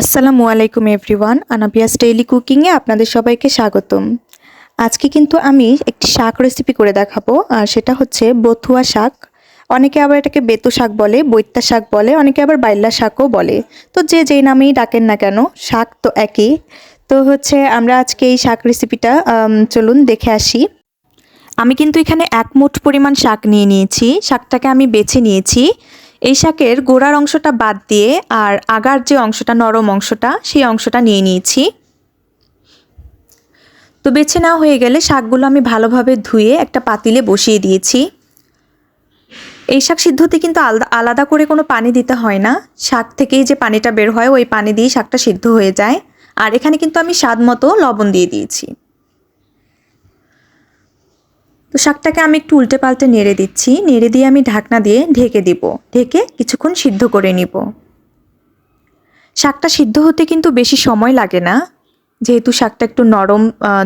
আসসালামু আলাইকুম everyone আনাবিয়াস daily কুকিংয়ে আপনাদের সবাইকে স্বাগতম। আজকে কিন্তু আমি একটি শাক রেসিপি করে দেখাবো, আর সেটা হচ্ছে বথুয়া শাক। অনেকে আবার এটাকে বেতু শাক বলে বৈত্যা শাক বলে, অনেকে আবার বাইল্লা শাকও বলে। তো যে যেই নামেই ডাকেন না কেন, শাক তো একই। তো হচ্ছে আমরা আজকে এই শাক রেসিপিটা চলুন দেখে আসি। আমি কিন্তু এখানে এক মুঠ পরিমাণ শাক নিয়ে নিয়েছি, শাকটাকে আমি বেছে নিয়েছি। এই শাকের গোড়ার অংশটা বাদ দিয়ে আর আগার যে অংশটা, নরম অংশটা, সেই অংশটা নিয়ে নিয়েছি। তো বেছে নেওয়া হয়ে গেলে শাকগুলো আমি ভালোভাবে ধুয়ে একটা পাতিলে বসিয়ে দিয়েছি। এই শাক সিদ্ধতে কিন্তু আলাদা আলাদা করে কোনো পানি দিতে হয় না। শাক থেকেই যে পানিটা বের হয়, ওই পানি দিয়েই শাকটা সিদ্ধ হয়ে যায়। আর এখানে কিন্তু আমি স্বাদ মতো লবণ দিয়ে দিয়েছি। তো শাকটাকে আমি একটু উল্টে পাল্টে নেড়ে দিচ্ছি। নেড়ে দিয়ে আমি ঢাকনা দিয়ে ঢেকে দিব। ঢেকে কিছুক্ষণ সিদ্ধ করে নিব। শাকটা সিদ্ধ হতে কিন্তু বেশি সময় লাগে না। যেহেতু শাকটা একটু নরম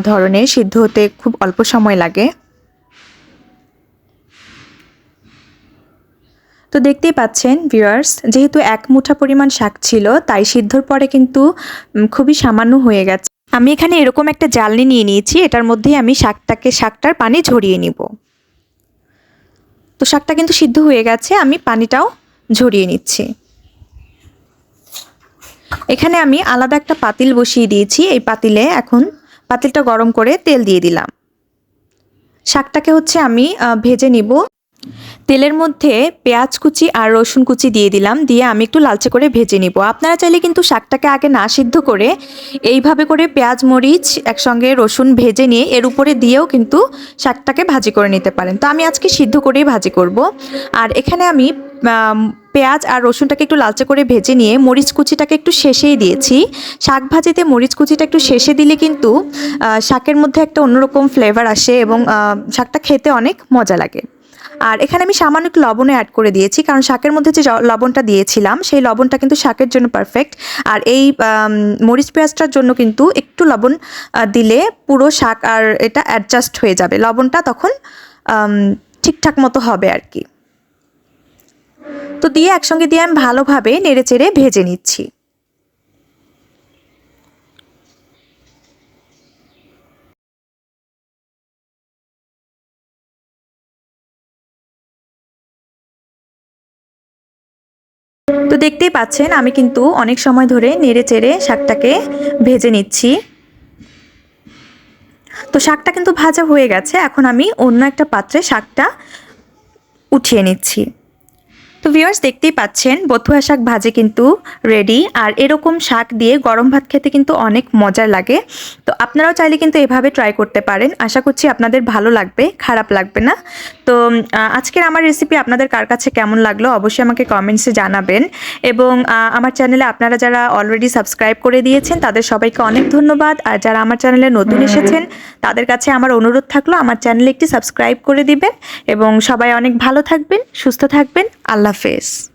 ধরনের, সিদ্ধ হতে খুব অল্প সময় লাগে। তো দেখতেই পাচ্ছেন, ভিউয়ার্স, যেহেতু এক মুঠা পরিমাণ শাক ছিল, তাই সিদ্ধর পরে কিন্তু খুবই সামান্য হয়ে গেছে। আমি এখানে এরকম একটা জালনি নিয়ে নিয়েছি, এটার মধ্যে আমি শাকটাকে, শাকটার পানি ঝরিয়ে নিব। তো শাকটা কিন্তু সিদ্ধ হয়ে গেছে, আমি পানিটাও ঝরিয়ে নিচ্ছি। এখানে আমি আলাদা একটা পাতিল বসিয়ে দিয়েছি, এই পাতিলে এখন পাতিলটা গরম করে তেল দিয়ে দিলাম। শাকটাকে হচ্ছে আমি ভেজে নিব। তেলের মধ্যে পেঁয়াজ কুচি আর রসুন কুচি দিয়ে দিলাম, দিয়ে আমি একটু লালচে করে ভেজে নিব। আপনারা চাইলে কিন্তু শাকটাকে আগে না সিদ্ধ করে এইভাবে করে পেঁয়াজ, মরিচ একসঙ্গে রসুন ভেজে নিয়ে এর উপরে দিয়েও কিন্তু শাকটাকে ভাজি করে নিতে পারেন। তো আমি আজকে সিদ্ধ করেই ভাজি করব। আর এখানে আমি পেঁয়াজ আর রসুনটাকে একটু লালচে করে ভেজে নিয়ে মরিচ কুচিটাকে একটু শেষেই দিয়েছি। শাক ভাজিতে মরিচ কুচিটা একটু শেষে দিলে কিন্তু শাকের মধ্যে একটা অন্যরকম ফ্লেভার আসে এবং শাকটা খেতে অনেক মজা লাগে। আর এখানে আমি সামান্য একটু লবণও অ্যাড করে দিয়েছি, কারণ শাকের মধ্যে যে লবণটা দিয়েছিলাম, সেই লবণটা কিন্তু শাকের জন্য পারফেক্ট আর এই মরিচ পেঁয়াজটার জন্য কিন্তু একটু লবণ দিলে পুরো শাক আর এটা অ্যাডজাস্ট হয়ে যাবে। লবণটা তখন ঠিকঠাক মতো হবে আর কি। তো দিয়ে একসঙ্গে দিয়ে আমি ভালোভাবে নেড়ে চেড়ে ভেজে নিচ্ছি। তো দেখতেই পাচ্ছেন, আমি কিন্তু অনেক সময় ধরে নেড়ে চেড়ে শাকটাকে ভেজে নিচ্ছি। তো শাকটা কিন্তু ভাজা হয়ে গেছে, এখন আমি অন্য একটা পাত্রে শাকটা উঠিয়ে নিচ্ছি। তো ভিউয়ার্স দেখতেই পাচ্ছেন, বথুয়া শাক ভাজে কিন্তু রেডি আর এরকম শাক দিয়ে গরম ভাত খেতে কিন্তু অনেক মজার লাগে। তো আপনারাও চাইলে কিন্তু এভাবে ট্রাই করতে পারেন। আশা করছি আপনাদের ভালো লাগবে, খারাপ লাগবে না। তো আজকের আমার রেসিপি আপনাদের কার কাছে কেমন লাগল অবশ্যই আমাকে কমেন্টসে জানাবেন। এবং আমার চ্যানেলে আপনারা যারা অলরেডি সাবস্ক্রাইব করে দিয়েছেন, তাদের সবাইকে অনেক ধন্যবাদ। আর যারা আমার চ্যানেলে নতুন এসেছেন, তাদের কাছে আমার অনুরোধ থাকল, আমার চ্যানেলে একটি সাবস্ক্রাইব করে দিবেন। এবং সবাই অনেক ভালো থাকবেন, সুস্থ থাকবেন। আল্লাহ হাফেজ